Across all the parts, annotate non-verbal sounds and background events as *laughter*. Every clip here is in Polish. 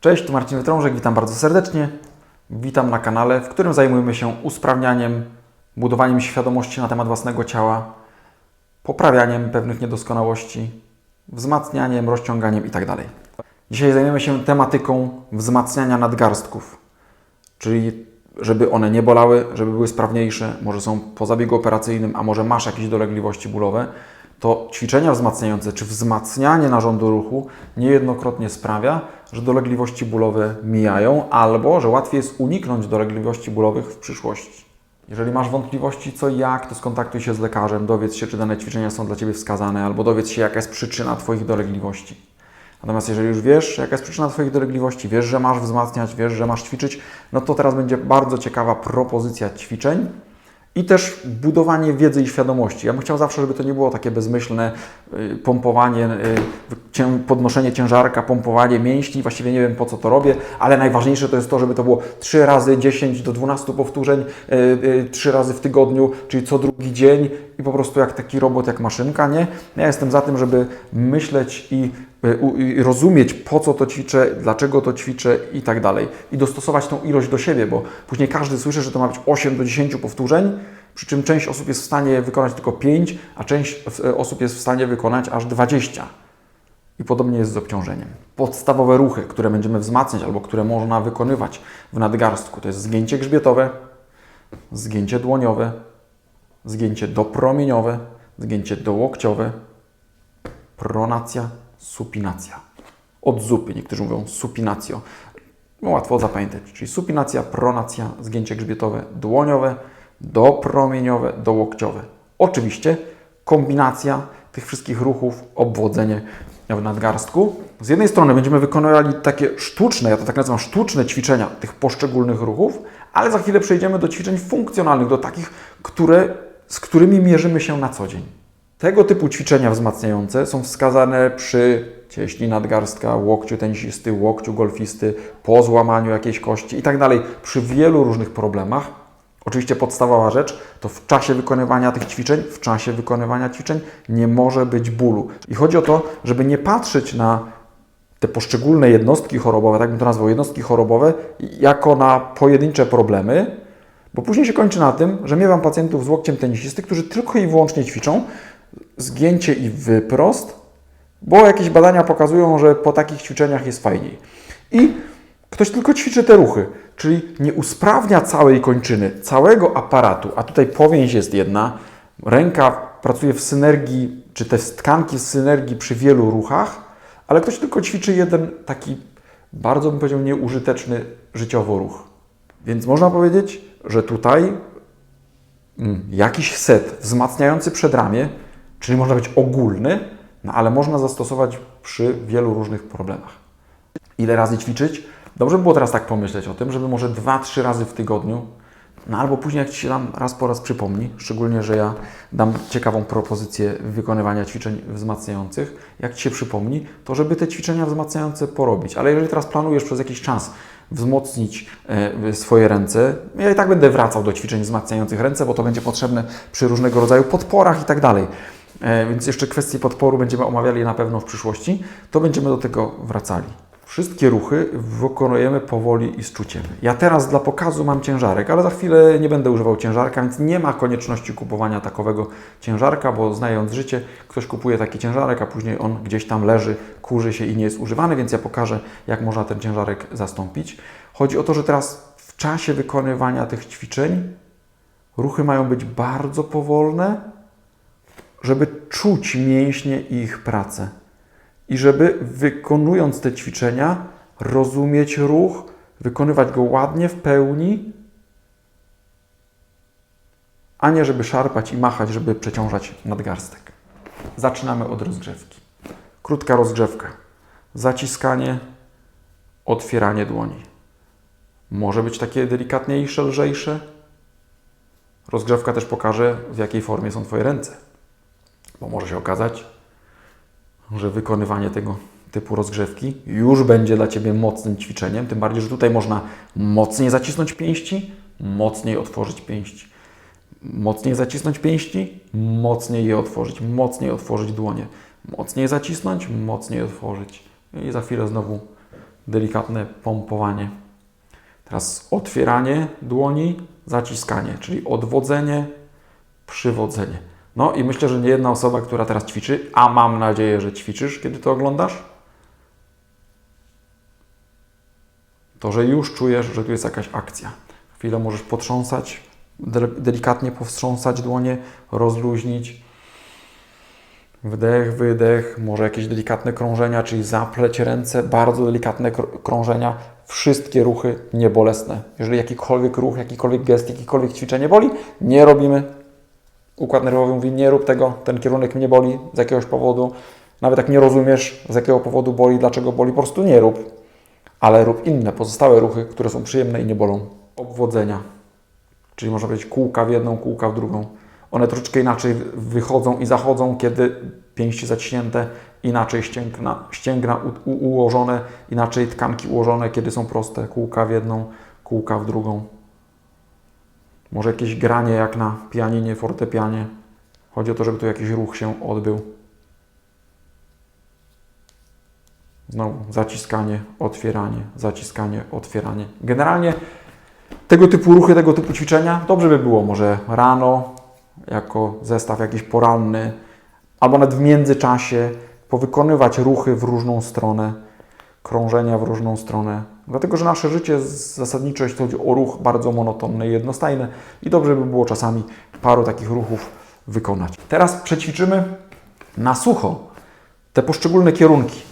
Cześć, tu Marcin Wytrążek, witam bardzo serdecznie. Witam na kanale, w którym zajmujemy się usprawnianiem, budowaniem świadomości na temat własnego ciała, poprawianiem pewnych niedoskonałości, wzmacnianiem, rozciąganiem itd. Dzisiaj zajmiemy się tematyką wzmacniania nadgarstków, czyli żeby one nie bolały, żeby były sprawniejsze, może są po zabiegu operacyjnym, a może masz jakieś dolegliwości bólowe, to ćwiczenia wzmacniające czy wzmacnianie narządu ruchu niejednokrotnie sprawia, że dolegliwości bólowe mijają albo że łatwiej jest uniknąć dolegliwości bólowych w przyszłości. Jeżeli masz wątpliwości co i jak, to skontaktuj się z lekarzem, dowiedz się, czy dane ćwiczenia są dla Ciebie wskazane, albo dowiedz się, jaka jest przyczyna Twoich dolegliwości. Natomiast jeżeli już wiesz, jaka jest przyczyna Twoich dolegliwości, wiesz, że masz wzmacniać, wiesz, że masz ćwiczyć, no to teraz będzie bardzo ciekawa propozycja ćwiczeń i też budowanie wiedzy i świadomości. Ja bym chciał zawsze, żeby to nie było takie bezmyślne y, pompowanie, y, podnoszenie ciężarka, pompowanie mięśni. Właściwie nie wiem po co to robię, ale najważniejsze to jest to, żeby to było 3 razy 10 do 12 powtórzeń, 3 razy w tygodniu, czyli co drugi dzień i po prostu jak taki robot, jak maszynka, nie? Ja jestem za tym, żeby myśleć i, y, u- i rozumieć, po co to ćwiczę, dlaczego to ćwiczę i tak dalej. I dostosować tą ilość do siebie, bo później każdy słyszy, że to ma być 8 do 10 powtórzeń, przy czym część osób jest w stanie wykonać tylko 5, a część e, osób jest w stanie wykonać aż 20. I podobnie jest z obciążeniem. Podstawowe ruchy, które będziemy wzmacniać albo które można wykonywać w nadgarstku, to jest zgięcie grzbietowe, zgięcie dłoniowe, zgięcie dopromieniowe, zgięcie dołokciowe, pronacja, supinacja. Od zupy, niektórzy mówią supinacjo. No, łatwo zapamiętać, czyli supinacja, pronacja, zgięcie grzbietowe, dłoniowe, dopromieniowe, dołokciowe. Oczywiście kombinacja tych wszystkich ruchów, obwodzenie w nadgarstku. Z jednej strony będziemy wykonywali takie sztuczne, ja to tak nazywam sztuczne ćwiczenia tych poszczególnych ruchów, ale za chwilę przejdziemy do ćwiczeń funkcjonalnych, do takich, które, z którymi mierzymy się na co dzień. Tego typu ćwiczenia wzmacniające są wskazane przy cieśni nadgarstka, łokciu tenisisty, łokciu golfisty, po złamaniu jakiejś kości i tak dalej, przy wielu różnych problemach. Oczywiście podstawowa rzecz to w czasie wykonywania tych ćwiczeń, w czasie wykonywania ćwiczeń nie może być bólu. I chodzi o to, żeby nie patrzeć na te poszczególne jednostki chorobowe, tak bym to nazwał, jednostki chorobowe, jako na pojedyncze problemy, bo później się kończy na tym, że miewam pacjentów z łokciem tenisisty, którzy tylko i wyłącznie ćwiczą zgięcie i wyprost, bo jakieś badania pokazują, że po takich ćwiczeniach jest fajniej. I ktoś tylko ćwiczy te ruchy, czyli nie usprawnia całej kończyny, całego aparatu, a tutaj powięź jest jedna, ręka pracuje w synergii, czy te tkanki w synergii przy wielu ruchach, ale ktoś tylko ćwiczy jeden taki bardzo bym powiedział nieużyteczny życiowo ruch. Więc można powiedzieć, że tutaj mm, jakiś set wzmacniający przedramię, czyli można być ogólny, no ale można zastosować przy wielu różnych problemach. Ile razy ćwiczyć? Dobrze by było teraz tak pomyśleć o tym, żeby może 2-3 razy w tygodniu, no albo później jak Ci się tam raz po raz przypomni, szczególnie, że ja dam ciekawą propozycję wykonywania ćwiczeń wzmacniających, jak Ci się przypomni, to żeby te ćwiczenia wzmacniające porobić. Ale jeżeli teraz planujesz przez jakiś czas wzmocnić e, swoje ręce, ja i tak będę wracał do ćwiczeń wzmacniających ręce, bo to będzie potrzebne przy różnego rodzaju podporach i tak dalej. E, Więc jeszcze kwestię podporu będziemy omawiali na pewno w przyszłości, to będziemy do tego wracali. Wszystkie ruchy wykonujemy powoli i z czuciem. Ja teraz dla pokazu mam ciężarek, ale za chwilę nie będę używał ciężarka, więc nie ma konieczności kupowania takowego ciężarka, bo znając życie, ktoś kupuje taki ciężarek, a później on gdzieś tam leży, kurzy się i nie jest używany, więc ja pokażę, jak można ten ciężarek zastąpić. Chodzi o to, że teraz w czasie wykonywania tych ćwiczeń ruchy mają być bardzo powolne, żeby czuć mięśnie i ich pracę. I żeby wykonując te ćwiczenia, rozumieć ruch, wykonywać go ładnie, w pełni, a nie żeby szarpać i machać, żeby przeciążać nadgarstek. Zaczynamy od rozgrzewki. Krótka rozgrzewka. Zaciskanie, otwieranie dłoni. Może być takie delikatniejsze, lżejsze. Rozgrzewka też pokaże, w jakiej formie są Twoje ręce. Bo może się okazać, że wykonywanie tego typu rozgrzewki już będzie dla Ciebie mocnym ćwiczeniem. Tym bardziej, że tutaj można mocniej zacisnąć pięści, mocniej otworzyć pięści. Mocniej zacisnąć pięści, mocniej je otworzyć, mocniej otworzyć dłonie. Mocniej zacisnąć, mocniej otworzyć. I za chwilę znowu delikatne pompowanie. Teraz otwieranie dłoni, zaciskanie, czyli odwodzenie, przywodzenie. No i myślę, że nie jedna osoba, która teraz ćwiczy, a mam nadzieję, że ćwiczysz, kiedy to oglądasz, to że już czujesz, że tu jest jakaś akcja. Chwilę możesz potrząsać, de- delikatnie powstrząsać dłonie, rozluźnić. Wdech, wydech, może jakieś delikatne krążenia, czyli zapleć ręce, bardzo delikatne kr- krążenia, wszystkie ruchy niebolesne. Jeżeli jakikolwiek ruch, jakikolwiek gest, jakikolwiek ćwiczenie boli, nie robimy. Układ nerwowy mówi, nie rób tego, ten kierunek mnie boli z jakiegoś powodu. Nawet jak nie rozumiesz, z jakiego powodu boli, dlaczego boli, po prostu nie rób. Ale rób inne, pozostałe ruchy, które są przyjemne i nie bolą. Obwodzenia, czyli można powiedzieć kółka w jedną, kółka w drugą. One troszeczkę inaczej wychodzą i zachodzą, kiedy pięści zaciśnięte, inaczej ścięgna, ścięgna u, u, ułożone, inaczej tkanki ułożone, kiedy są proste. Kółka w jedną, kółka w drugą. Może jakieś granie jak na pianinie, fortepianie. Chodzi o to, żeby tu jakiś ruch się odbył. Znowu zaciskanie, otwieranie, zaciskanie, otwieranie. Generalnie tego typu ruchy, tego typu ćwiczenia dobrze by było może rano, jako zestaw jakiś poranny, albo nawet w międzyczasie powykonywać ruchy w różną stronę, krążenia w różną stronę. Dlatego, że nasze życie zasadniczo, jeśli chodzi o ruch, bardzo monotonne i jednostajne i dobrze by było czasami paru takich ruchów wykonać. Teraz przećwiczymy na sucho te poszczególne kierunki.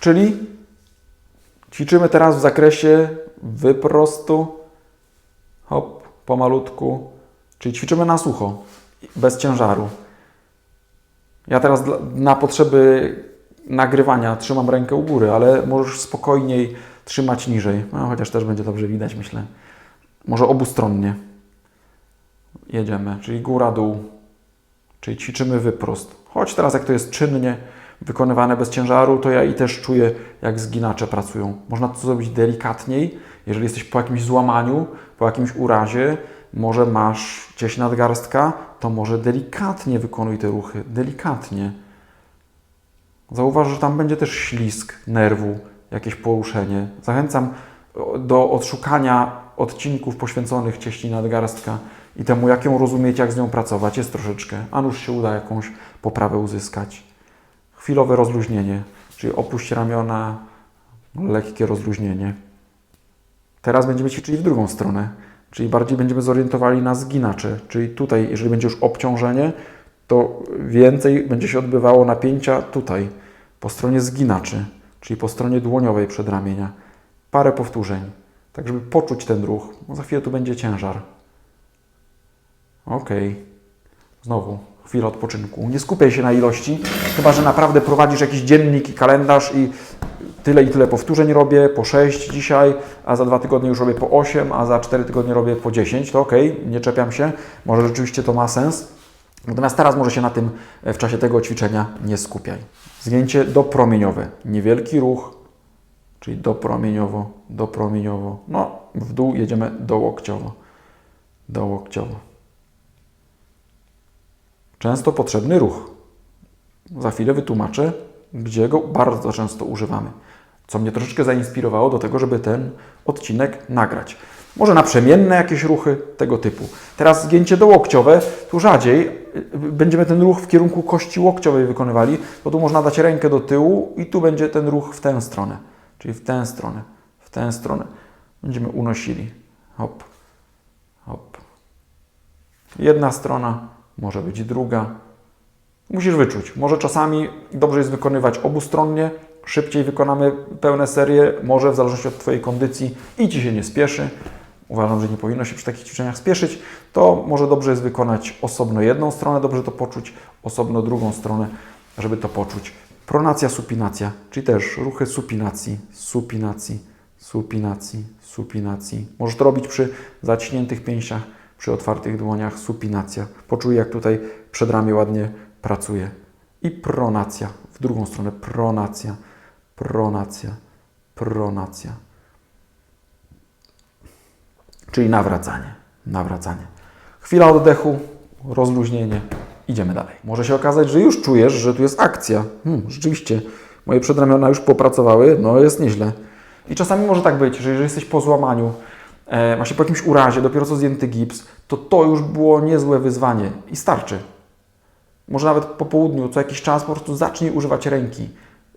Czyli ćwiczymy teraz w zakresie wyprostu, hop, pomalutku, czyli ćwiczymy na sucho, bez ciężaru. Ja teraz dla, na potrzeby nagrywania trzymam rękę u góry, ale możesz spokojniej trzymać niżej. No, chociaż też będzie dobrze widać, myślę. Może obustronnie. Jedziemy, czyli góra-dół, czyli ćwiczymy wyprost. Choć teraz, jak to jest czynnie wykonywane bez ciężaru, to ja i też czuję, jak zginacze pracują. Można to zrobić delikatniej, jeżeli jesteś po jakimś złamaniu, po jakimś urazie, może masz gdzieś nadgarstka, to może delikatnie wykonuj te ruchy, delikatnie. Zauważ, że tam będzie też ślisk nerwu, jakieś poruszenie. Zachęcam do odszukania odcinków poświęconych cieśni nadgarstka i temu, jak ją rozumieć, jak z nią pracować. Jest troszeczkę, a nuż się uda jakąś poprawę uzyskać. Chwilowe rozluźnienie, czyli opuść ramiona, lekkie rozluźnienie. Teraz będziemy ćwiczyli w drugą stronę, czyli bardziej będziemy zorientowali na zginacze, czyli tutaj, jeżeli będzie już obciążenie, to więcej będzie się odbywało napięcia tutaj, po stronie zginaczy, czyli po stronie dłoniowej przedramienia. Parę powtórzeń, tak żeby poczuć ten ruch. Za chwilę tu będzie ciężar. Ok. Znowu chwila odpoczynku. Nie skupiaj się na ilości, chyba że naprawdę prowadzisz jakiś dziennik i kalendarz i tyle i tyle powtórzeń robię, po 6 dzisiaj, a za dwa tygodnie już robię po 8, a za 4 tygodnie robię po 10, to ok, nie czepiam się, może rzeczywiście to ma sens. Natomiast teraz może się na tym e, w czasie tego ćwiczenia nie skupiaj. Zgięcie dopromieniowe, niewielki ruch, czyli dopromieniowo, dopromieniowo. No, w dół jedziemy dołokciowo, dołokciowo. Często potrzebny ruch. Za chwilę wytłumaczę, gdzie go bardzo często używamy. Co mnie troszeczkę zainspirowało do tego, żeby ten odcinek nagrać. Może naprzemienne jakieś ruchy tego typu. Teraz zgięcie dołokciowe, tu rzadziej y, będziemy ten ruch w kierunku kości łokciowej wykonywali, bo tu można dać rękę do tyłu i tu będzie ten ruch w tę stronę, czyli w tę stronę, w tę stronę. Będziemy unosili. Hop, hop. Jedna strona, może być druga. Musisz wyczuć. Może czasami dobrze jest wykonywać obustronnie, szybciej wykonamy pełne serie, może w zależności od Twojej kondycji i Ci się nie spieszy. Uważam, że nie powinno się przy takich ćwiczeniach spieszyć. To może dobrze jest wykonać osobno jedną stronę, dobrze to poczuć, osobno drugą stronę, żeby to poczuć. Pronacja, supinacja, czyli też ruchy supinacji, supinacji, supinacji, supinacji. Możesz to robić przy zaciśniętych pięściach, przy otwartych dłoniach, supinacja. Poczuj, jak tutaj przedramię ładnie pracuje. I pronacja, w drugą stronę, pronacja, pronacja, pronacja. Czyli nawracanie, nawracanie. Chwila oddechu, rozluźnienie, idziemy dalej. Może się okazać, że już czujesz, że tu jest akcja. Hmm, rzeczywiście, moje przedramiona już popracowały, no jest nieźle. I czasami może tak być, że jeżeli jesteś po złamaniu, e, właśnie po jakimś urazie, dopiero co zdjęty gips, to to już było niezłe wyzwanie i starczy. Może nawet po południu, co jakiś czas po prostu zacznij używać ręki.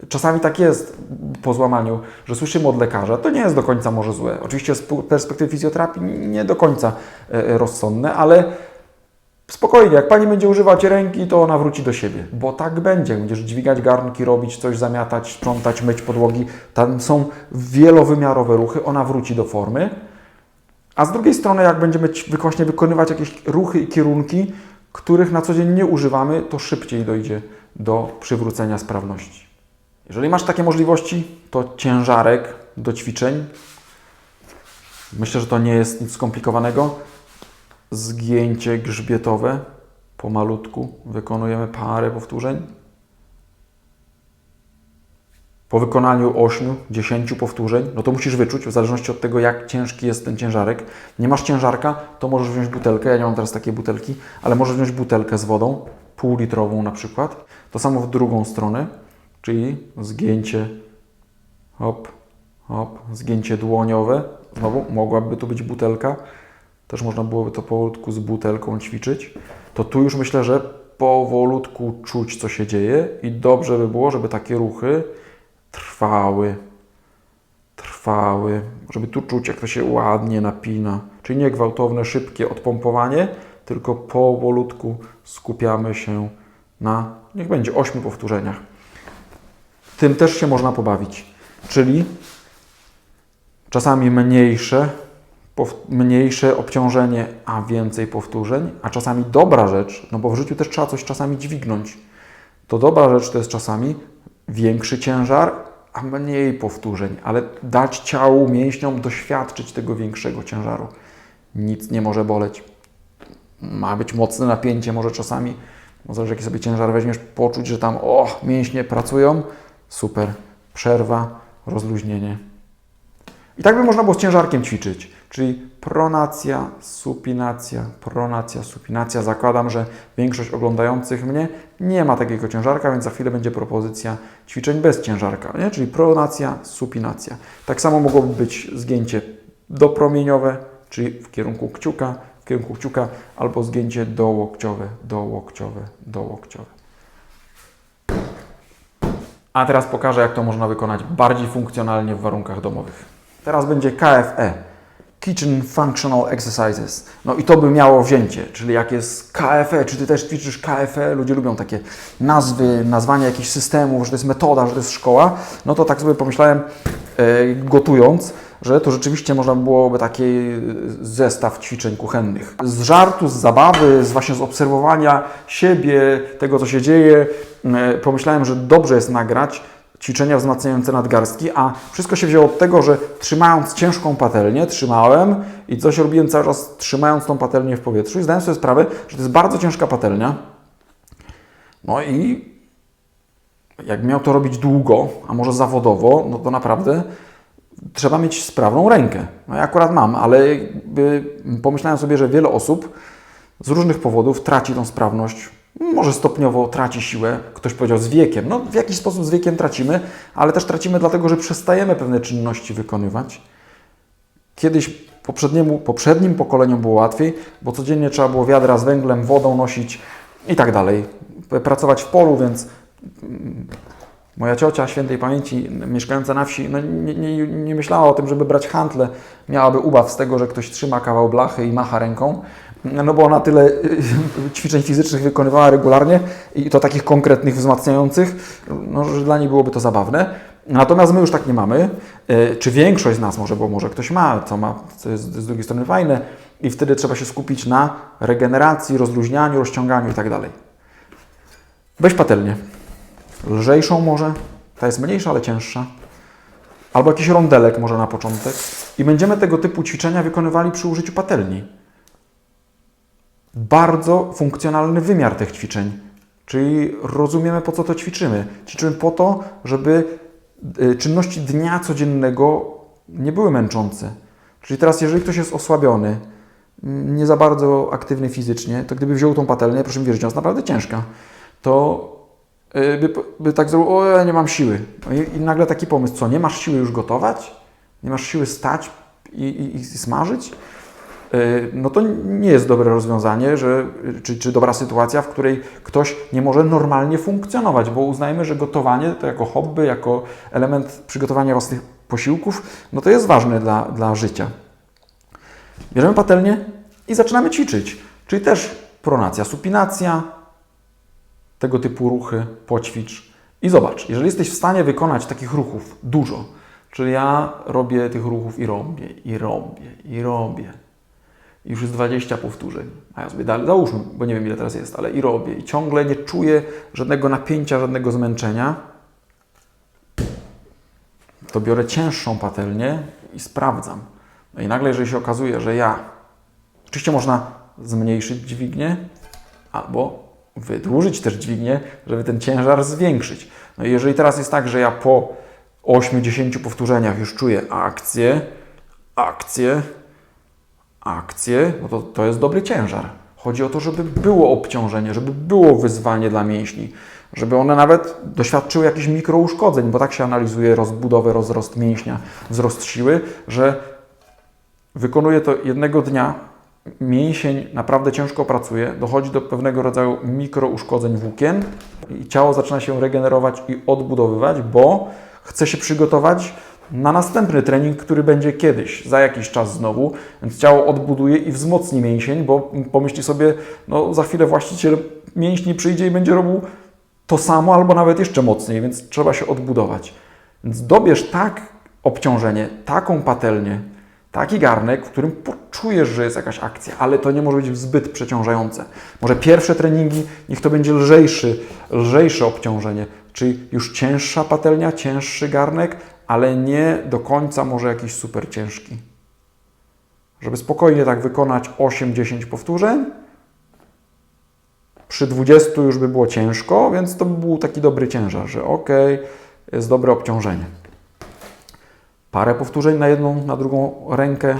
Czasami tak jest po złamaniu, że słyszymy od lekarza, to nie jest do końca może złe. Oczywiście z perspektywy fizjoterapii nie do końca e, rozsądne, ale spokojnie, jak Pani będzie używać ręki, to ona wróci do siebie, bo tak będzie. Będziesz dźwigać garnki, robić coś, zamiatać, sprzątać, myć podłogi. Tam są wielowymiarowe ruchy, ona wróci do formy. A z drugiej strony, jak będziemy właśnie wykonywać jakieś ruchy i kierunki, których na co dzień nie używamy, to szybciej dojdzie do przywrócenia sprawności. Jeżeli masz takie możliwości, to ciężarek do ćwiczeń. Myślę, że to nie jest nic skomplikowanego. Zgięcie grzbietowe pomalutku. Wykonujemy parę powtórzeń. Po wykonaniu 8-10 powtórzeń, no to musisz wyczuć, w zależności od tego, jak ciężki jest ten ciężarek. Nie masz ciężarka, to możesz wziąć butelkę. Ja nie mam teraz takiej butelki, ale możesz wziąć butelkę z wodą, półlitrową na przykład. To samo w drugą stronę, czyli zgięcie, hop, hop, zgięcie dłoniowe. Znowu mogłaby tu być butelka. Też można byłoby to powolutku z butelką ćwiczyć. To tu już myślę, że powolutku czuć, co się dzieje i dobrze by było, żeby takie ruchy trwały, trwały, żeby tu czuć, jak to się ładnie napina. Czyli nie gwałtowne, szybkie odpompowanie, tylko powolutku skupiamy się na, niech będzie, ośmiu powtórzeniach. Tym też się można pobawić. Czyli czasami mniejsze, mniejsze obciążenie, a więcej powtórzeń, a czasami dobra rzecz, no bo w życiu też trzeba coś czasami dźwignąć. To dobra rzecz to jest czasami większy ciężar, a mniej powtórzeń, ale dać ciału, mięśniom doświadczyć tego większego ciężaru. Nic nie może boleć. Ma być mocne napięcie, może czasami, no zależy jaki sobie ciężar weźmiesz, poczuć, że tam o, mięśnie pracują, super, przerwa, rozluźnienie. I tak by można było z ciężarkiem ćwiczyć, czyli pronacja, supinacja, pronacja, supinacja. Zakładam, że większość oglądających mnie nie ma takiego ciężarka, więc za chwilę będzie propozycja ćwiczeń bez ciężarka, nie? czyli pronacja, supinacja. Tak samo mogłoby być zgięcie dopromieniowe, czyli w kierunku kciuka, w kierunku kciuka, albo zgięcie dołokciowe, dołokciowe, dołokciowe. A teraz pokażę, jak to można wykonać bardziej funkcjonalnie w warunkach domowych. Teraz będzie KFE. Kitchen Functional Exercises. No i to by miało wzięcie, czyli jak jest KFE, czy Ty też ćwiczysz KFE, ludzie lubią takie nazwy, nazwania jakichś systemów, że to jest metoda, że to jest szkoła, no to tak sobie pomyślałem, e, gotując, że to rzeczywiście można byłoby taki zestaw ćwiczeń kuchennych. Z żartu, z zabawy, z właśnie z obserwowania siebie, tego co się dzieje, pomyślałem, że dobrze jest nagrać ćwiczenia wzmacniające nadgarstki, a wszystko się wzięło od tego, że trzymając ciężką patelnię, trzymałem i coś robiłem cały czas trzymając tą patelnię w powietrzu i zdałem sobie sprawę, że to jest bardzo ciężka patelnia. No i jak miał to robić długo, a może zawodowo, no to naprawdę trzeba mieć sprawną rękę. No ja akurat mam, ale pomyślałem sobie, że wiele osób z różnych powodów traci tą sprawność, może stopniowo traci siłę. Ktoś powiedział z wiekiem. No w jakiś sposób z wiekiem tracimy, ale też tracimy dlatego, że przestajemy pewne czynności wykonywać. Kiedyś poprzedniemu, poprzednim pokoleniom było łatwiej, bo codziennie trzeba było wiadra z węglem, wodą nosić i tak dalej. Pracować w polu, więc moja ciocia świętej pamięci, mieszkająca na wsi, no nie, nie, nie myślała o tym, żeby brać hantle. Miałaby ubaw z tego, że ktoś trzyma kawał blachy i macha ręką, no bo ona tyle *laughs* ćwiczeń fizycznych wykonywała regularnie i to takich konkretnych, wzmacniających, no, że dla niej byłoby to zabawne. Natomiast my już tak nie mamy, Y, czy większość z nas może, bo może ktoś ma, co ma, co jest z drugiej strony fajne i wtedy trzeba się skupić na regeneracji, rozluźnianiu, rozciąganiu i tak dalej. Weź patelnię. Lżejszą może, ta jest mniejsza, ale cięższa. Albo jakiś rondelek może na początek. I będziemy tego typu ćwiczenia wykonywali przy użyciu patelni. Bardzo funkcjonalny wymiar tych ćwiczeń. Czyli rozumiemy, po co to ćwiczymy. Ćwiczymy po to, żeby y, czynności dnia codziennego nie były męczące. Czyli teraz, jeżeli ktoś jest osłabiony, mm, nie za bardzo aktywny fizycznie, to gdyby wziął tą patelnię, proszę mi wierzyć, ona jest naprawdę ciężka, to by, by tak zrobił, o ja nie mam siły. No i, I nagle taki pomysł, co, nie masz siły już gotować? Nie masz siły stać i, i, i smażyć? Y, No to nie jest dobre rozwiązanie, że, czy, czy dobra sytuacja, w której ktoś nie może normalnie funkcjonować, bo uznajmy, że gotowanie to jako hobby, jako element przygotowania własnych posiłków, no to jest ważne dla, dla życia. Bierzemy patelnię i zaczynamy ćwiczyć, czyli też pronacja, supinacja, tego typu ruchy, poćwicz. I zobacz, jeżeli jesteś w stanie wykonać takich ruchów dużo, czyli ja robię tych ruchów i robię, i robię, i robię, i już jest 20 powtórzeń, a ja sobie dalej, załóżmy, bo nie wiem ile teraz jest, ale i robię, i ciągle nie czuję żadnego napięcia, żadnego zmęczenia, to biorę cięższą patelnię i sprawdzam. No i nagle, jeżeli się okazuje, że ja, oczywiście można zmniejszyć dźwignię, albo wydłużyć też dźwignię, żeby ten ciężar zwiększyć. No i jeżeli teraz jest tak, że ja po 8-10 powtórzeniach już czuję akcję, akcję, akcję, no to to jest dobry ciężar. Chodzi o to, żeby było obciążenie, żeby było wyzwanie dla mięśni, żeby one nawet doświadczyły jakichś mikrouszkodzeń, bo tak się analizuje rozbudowę, rozrost mięśnia, wzrost siły, że wykonuje to jednego dnia, mięsień naprawdę ciężko pracuje, dochodzi do pewnego rodzaju mikrouszkodzeń włókien i ciało zaczyna się regenerować i odbudowywać, bo chce się przygotować na następny trening, który będzie kiedyś, za jakiś czas znowu, więc ciało odbuduje i wzmocni mięsień, bo pomyśli sobie, no za chwilę właściciel mięśni przyjdzie i będzie robił to samo albo nawet jeszcze mocniej, więc trzeba się odbudować. Więc dobierz tak obciążenie, taką patelnię, taki garnek, w którym poczujesz, że jest jakaś akcja, ale to nie może być zbyt przeciążające. Może pierwsze treningi, niech to będzie lżejszy, lżejsze obciążenie, czyli już cięższa patelnia, cięższy garnek, ale nie do końca może jakiś super ciężki. Żeby spokojnie tak wykonać 8-10 powtórzeń, przy 20 już by było ciężko, więc to by był taki dobry ciężar, że ok, jest dobre obciążenie. Parę powtórzeń na jedną, na drugą rękę,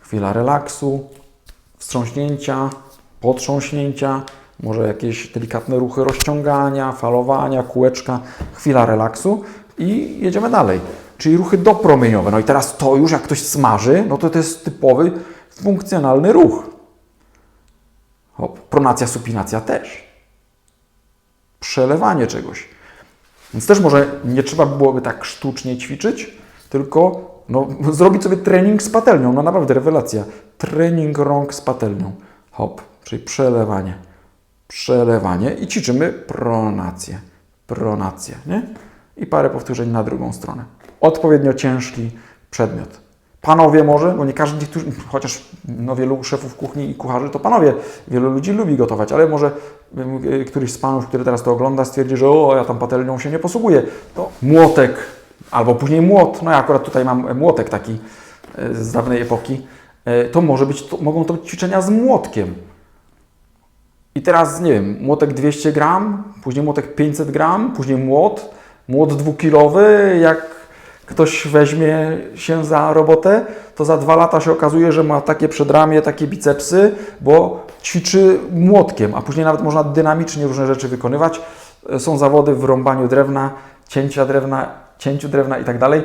chwila relaksu, wstrząśnięcia, potrząśnięcia, może jakieś delikatne ruchy rozciągania, falowania, kółeczka, chwila relaksu i jedziemy dalej. Czyli ruchy dopromieniowe. No i teraz to już jak ktoś smaży, no to to jest typowy funkcjonalny ruch. Hop, pronacja, supinacja też. Przelewanie czegoś. Więc też może nie trzeba byłoby tak sztucznie ćwiczyć, tylko no, zrobić sobie trening z patelnią. No naprawdę rewelacja. Trening rąk z patelnią. Hop, czyli przelewanie. Przelewanie i ćwiczymy pronację. Pronację, nie? I parę powtórzeń na drugą stronę. Odpowiednio ciężki przedmiot. Panowie może, bo nie każdy, niektórzy, chociaż no wielu szefów kuchni i kucharzy to panowie, wielu ludzi lubi gotować, ale może y, któryś z panów, który teraz to ogląda, stwierdzi, że o, ja tam patelnią się nie posługuję. To młotek, albo później młot, no ja akurat tutaj mam młotek taki y, z dawnej epoki, y, to może być, to, mogą to być ćwiczenia z młotkiem. I teraz, nie wiem, młotek 200 gram, później młotek 500 gram, później młot, młot dwukilowy, jak ktoś weźmie się za robotę, to za dwa lata się okazuje, że ma takie przedramię, takie bicepsy, bo ćwiczy młotkiem, a później nawet można dynamicznie różne rzeczy wykonywać. Są zawody w rąbaniu drewna, cięcia drewna, cięciu drewna i tak dalej.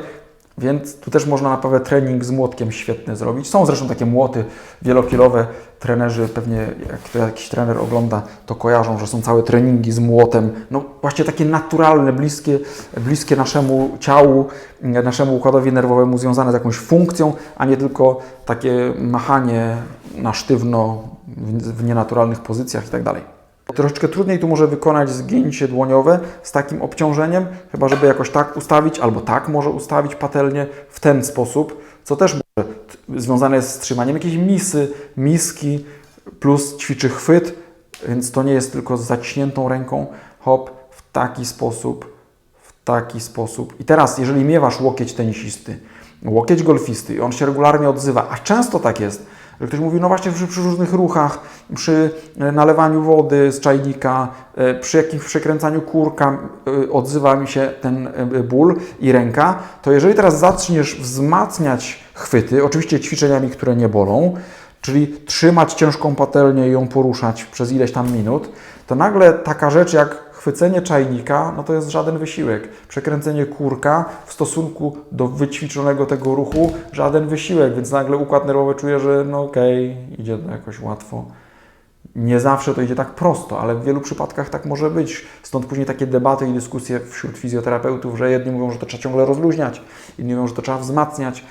Więc tu też można naprawdę trening z młotkiem świetny zrobić. Są zresztą takie młoty wielokilowe. Trenerzy, pewnie jak to jakiś trener ogląda, to kojarzą, że są całe treningi z młotem. No właśnie takie naturalne, bliskie, bliskie naszemu ciału, naszemu układowi nerwowemu, związane z jakąś funkcją, a nie tylko takie machanie na sztywno w, nienaturalnych pozycjach i tak dalej. Troszeczkę trudniej tu może wykonać zgięcie dłoniowe z takim obciążeniem, chyba żeby jakoś tak ustawić, albo tak może ustawić patelnię w ten sposób, co też może związane jest z trzymaniem jakiejś misy, miski, plus ćwiczy chwyt, więc to nie jest tylko z zaciśniętą ręką, hop, w taki sposób, w taki sposób. I teraz, jeżeli miewasz łokieć tenisisty, łokieć golfisty i on się regularnie odzywa, a często tak jest, ktoś mówi, no właśnie przy, przy różnych ruchach, przy e, nalewaniu wody z czajnika, e, przy jakimś przekręcaniu kurka e, odzywa mi się ten ból i ręka, to jeżeli teraz zaczniesz wzmacniać chwyty, oczywiście ćwiczeniami, które nie bolą, czyli trzymać ciężką patelnię i ją poruszać przez ileś tam minut, to nagle taka rzecz jak chwycenie czajnika, no to jest żaden wysiłek. Przekręcenie kurka w stosunku do wyćwiczonego tego ruchu, żaden wysiłek, więc nagle układ nerwowy czuje, że no okej, idzie to jakoś łatwo. Nie zawsze to idzie tak prosto, ale w wielu przypadkach tak może być. Stąd później takie debaty i dyskusje wśród fizjoterapeutów, że jedni mówią, że to trzeba ciągle rozluźniać, inni mówią, że to trzeba wzmacniać.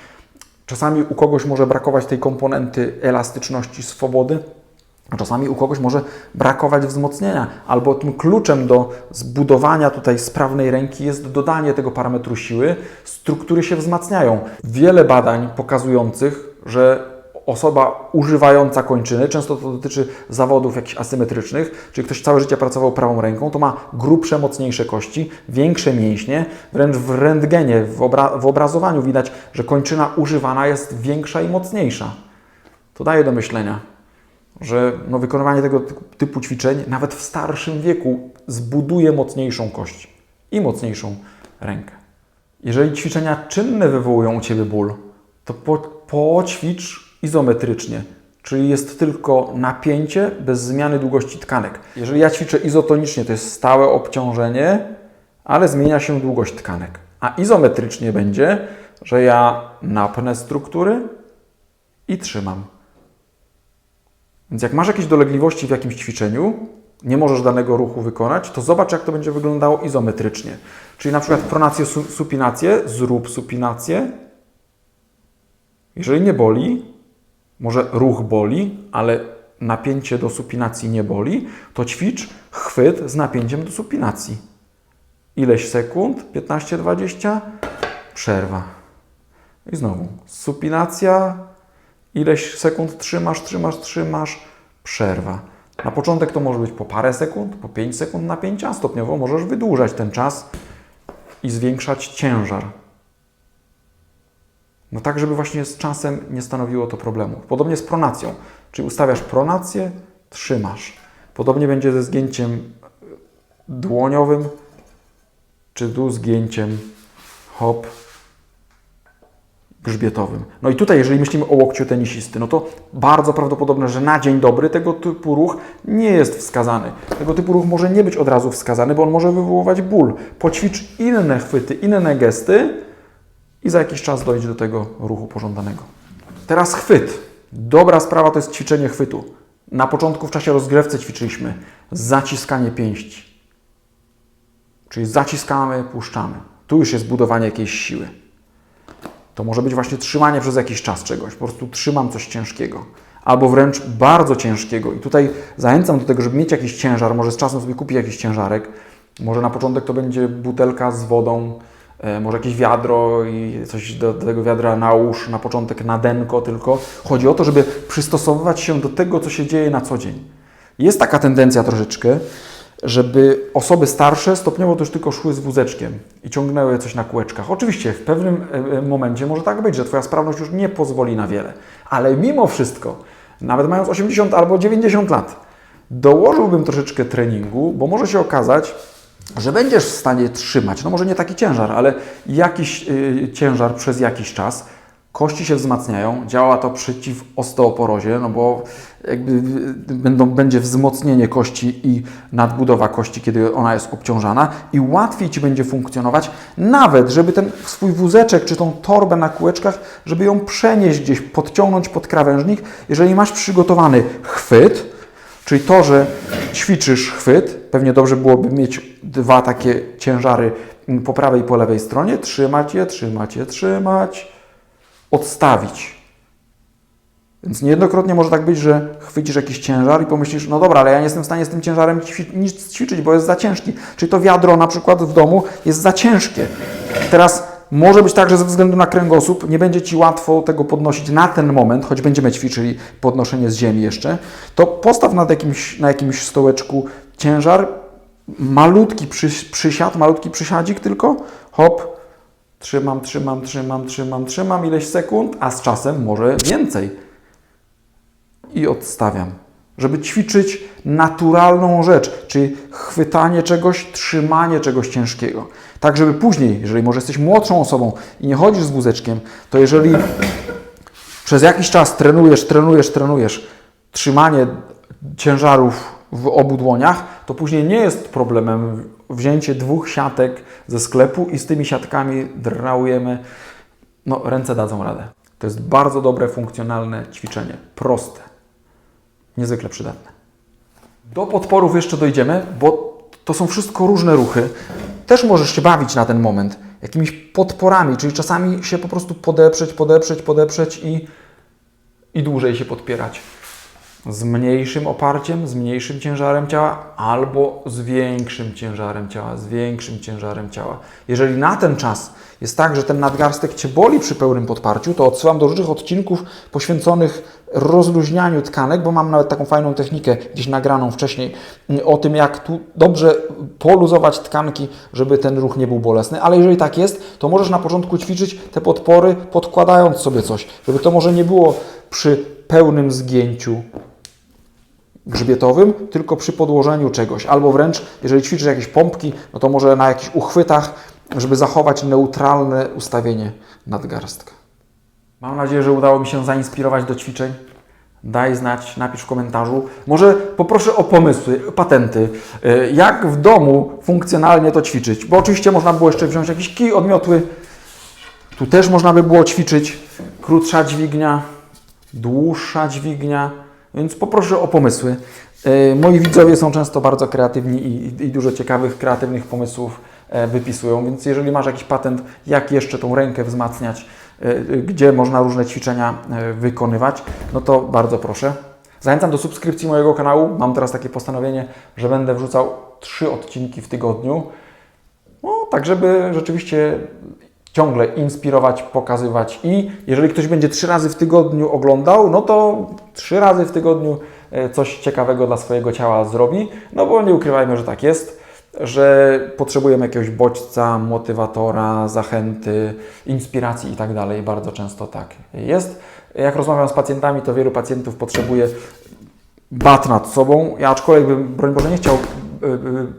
Czasami u kogoś może brakować tej komponenty elastyczności, swobody, czasami u kogoś może brakować wzmocnienia, albo tym kluczem do zbudowania tutaj sprawnej ręki jest dodanie tego parametru siły, struktury się wzmacniają. Wiele badań pokazujących, że osoba używająca kończyny, często to dotyczy zawodów jakichś asymetrycznych, czyli ktoś całe życie pracował prawą ręką, to ma grubsze, mocniejsze kości, większe mięśnie, wręcz w rentgenie, w, obra- w obrazowaniu widać, że kończyna używana jest większa i mocniejsza. To daje do myślenia że no, wykonywanie tego ty- typu ćwiczeń, nawet w starszym wieku, zbuduje mocniejszą kość i mocniejszą rękę. Jeżeli ćwiczenia czynne wywołują u Ciebie ból, to po, poćwicz izometrycznie, czyli jest tylko napięcie bez zmiany długości tkanek. Jeżeli ja ćwiczę izotonicznie, to jest stałe obciążenie, ale zmienia się długość tkanek. A izometrycznie będzie, że ja napnę struktury i trzymam. Więc jak masz jakieś dolegliwości w jakimś ćwiczeniu, nie możesz danego ruchu wykonać, to zobacz, jak to będzie wyglądało izometrycznie. Czyli na przykład pronację, su- supinację, zrób supinację. Jeżeli nie boli, może ruch boli, ale napięcie do supinacji nie boli, to ćwicz chwyt z napięciem do supinacji. Ileś sekund? 15-20? Przerwa. I znowu supinacja, ileś sekund trzymasz, trzymasz, trzymasz, przerwa. Na początek to może być po parę sekund, po 5 sekund napięcia, stopniowo możesz wydłużać ten czas i zwiększać ciężar. No tak, żeby właśnie z czasem nie stanowiło to problemu. Podobnie z pronacją, czyli ustawiasz pronację, trzymasz. Podobnie będzie ze zgięciem dłoniowym, czy tu zgięciem hop, grzbietowym. No i tutaj, jeżeli myślimy o łokciu tenisisty, no to bardzo prawdopodobne, że na dzień dobry tego typu ruch nie jest wskazany. Tego typu ruch może nie być od razu wskazany, bo on może wywoływać ból. Poćwicz inne chwyty, inne gesty i za jakiś czas dojdzie do tego ruchu pożądanego. Teraz chwyt. Dobra sprawa to jest ćwiczenie chwytu. Na początku w czasie rozgrywce ćwiczyliśmy zaciskanie pięści. Czyli zaciskamy, puszczamy. Tu już jest budowanie jakiejś siły. To może być właśnie trzymanie przez jakiś czas czegoś. Po prostu trzymam coś ciężkiego. Albo wręcz bardzo ciężkiego. I tutaj zachęcam do tego, żeby mieć jakiś ciężar. Może z czasem sobie kupić jakiś ciężarek. Może na początek to będzie butelka z wodą, e, może jakieś wiadro i coś do, tego wiadra nałóż. Na początek na denko tylko. Chodzi o to, żeby przystosowywać się do tego, co się dzieje na co dzień. Jest taka tendencja troszeczkę, żeby osoby starsze stopniowo to już tylko szły z wózeczkiem i ciągnęły coś na kółeczkach. Oczywiście w pewnym e, e, momencie może tak być, że Twoja sprawność już nie pozwoli na wiele, ale mimo wszystko, nawet mając 80 albo 90 lat, dołożyłbym troszeczkę treningu, bo może się okazać, że będziesz w stanie trzymać, no może nie taki ciężar, ale jakiś y, ciężar przez jakiś czas. Kości się wzmacniają, działa to przeciw osteoporozie, no bo jakby będą, będzie wzmocnienie kości i nadbudowa kości, kiedy ona jest obciążana i łatwiej Ci będzie funkcjonować, nawet żeby ten swój wózeczek czy tą torbę na kółeczkach, żeby ją przenieść gdzieś, podciągnąć pod krawężnik, jeżeli masz przygotowany chwyt, Czyli to, że ćwiczysz chwyt, pewnie dobrze byłoby mieć dwa takie ciężary po prawej i po lewej stronie, trzymać je, trzymać je, trzymać, odstawić. Więc niejednokrotnie może tak być, że chwycisz jakiś ciężar i pomyślisz, no dobra, ale ja nie jestem w stanie z tym ciężarem nic ćwiczyć, bo jest za ciężki. Czyli to wiadro na przykład w domu jest za ciężkie. Teraz może być tak, że ze względu na kręgosłup nie będzie Ci łatwo tego podnosić na ten moment, choć będziemy ćwiczyli podnoszenie z ziemi jeszcze, to postaw nad jakimś, na jakimś stołeczku ciężar, malutki przy, przysiad, malutki przysiadzik tylko, hop, trzymam, trzymam, trzymam, trzymam, trzymam ileś sekund, a z czasem może więcej i odstawiam. Żeby ćwiczyć naturalną rzecz, czyli chwytanie czegoś, trzymanie czegoś ciężkiego. Tak, żeby później, jeżeli może jesteś młodszą osobą i nie chodzisz z wózeczkiem, to jeżeli przez jakiś czas trenujesz, trenujesz, trenujesz trzymanie ciężarów w obu dłoniach, to później nie jest problemem wzięcie dwóch siatek ze sklepu i z tymi siatkami drałujemy. No, ręce dadzą radę. To jest bardzo dobre, funkcjonalne ćwiczenie. Proste. Niezwykle przydatne. Do podporów jeszcze dojdziemy, bo to są wszystko różne ruchy. Też możesz się bawić na ten moment jakimiś podporami, czyli czasami się po prostu podeprzeć, podeprzeć, podeprzeć i, i dłużej się podpierać. Z mniejszym oparciem, z mniejszym ciężarem ciała, albo z większym ciężarem ciała, z większym ciężarem ciała. Jeżeli na ten czas jest tak, że ten nadgarstek Cię boli przy pełnym podparciu, to odsyłam do różnych odcinków poświęconych rozluźnianiu tkanek, bo mam nawet taką fajną technikę gdzieś nagraną wcześniej mm, o tym, jak tu dobrze poluzować tkanki, żeby ten ruch nie był bolesny. Ale jeżeli tak jest, to możesz na początku ćwiczyć te podpory podkładając sobie coś, żeby to może nie było przy pełnym zgięciu grzbietowym, tylko przy podłożeniu czegoś. Albo wręcz, jeżeli ćwiczysz jakieś pompki, no to może na jakichś uchwytach, żeby zachować neutralne ustawienie nadgarstka. Mam nadzieję, że udało mi się zainspirować do ćwiczeń. Daj znać, napisz w komentarzu. Może poproszę o pomysły, patenty, y, jak w domu funkcjonalnie to ćwiczyć. Bo oczywiście można było jeszcze wziąć jakiś kij, odmiotły. Tu też można by było ćwiczyć. Krótsza dźwignia, dłuższa dźwignia, więc poproszę o pomysły. E, Moi widzowie są często bardzo kreatywni i, i dużo ciekawych, kreatywnych pomysłów e, wypisują, więc jeżeli masz jakiś patent, jak jeszcze tą rękę wzmacniać, e, gdzie można różne ćwiczenia wykonywać, no to bardzo proszę. Zachęcam do subskrypcji mojego kanału. Mam teraz takie postanowienie, że będę wrzucał trzy odcinki w tygodniu. No, tak żeby rzeczywiście ciągle inspirować, pokazywać i jeżeli ktoś będzie trzy razy w tygodniu oglądał, no to trzy razy w tygodniu e, coś ciekawego dla swojego ciała zrobi, no bo nie ukrywajmy, że tak jest, że potrzebujemy jakiegoś bodźca, motywatora, zachęty, inspiracji i tak dalej. Bardzo często tak jest. Jak rozmawiam z pacjentami, to wielu pacjentów potrzebuje bat nad sobą. Ja aczkolwiek bym, broń Boże, nie chciał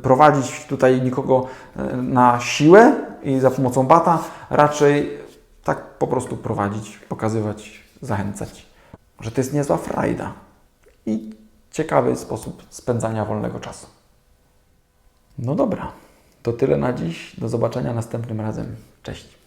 prowadzić tutaj nikogo y, na siłę i za pomocą bata, raczej tak po prostu prowadzić, pokazywać, zachęcać, że to jest niezła frajda i ciekawy sposób spędzania wolnego czasu. No dobra, to tyle na dziś. Do zobaczenia następnym razem. Cześć.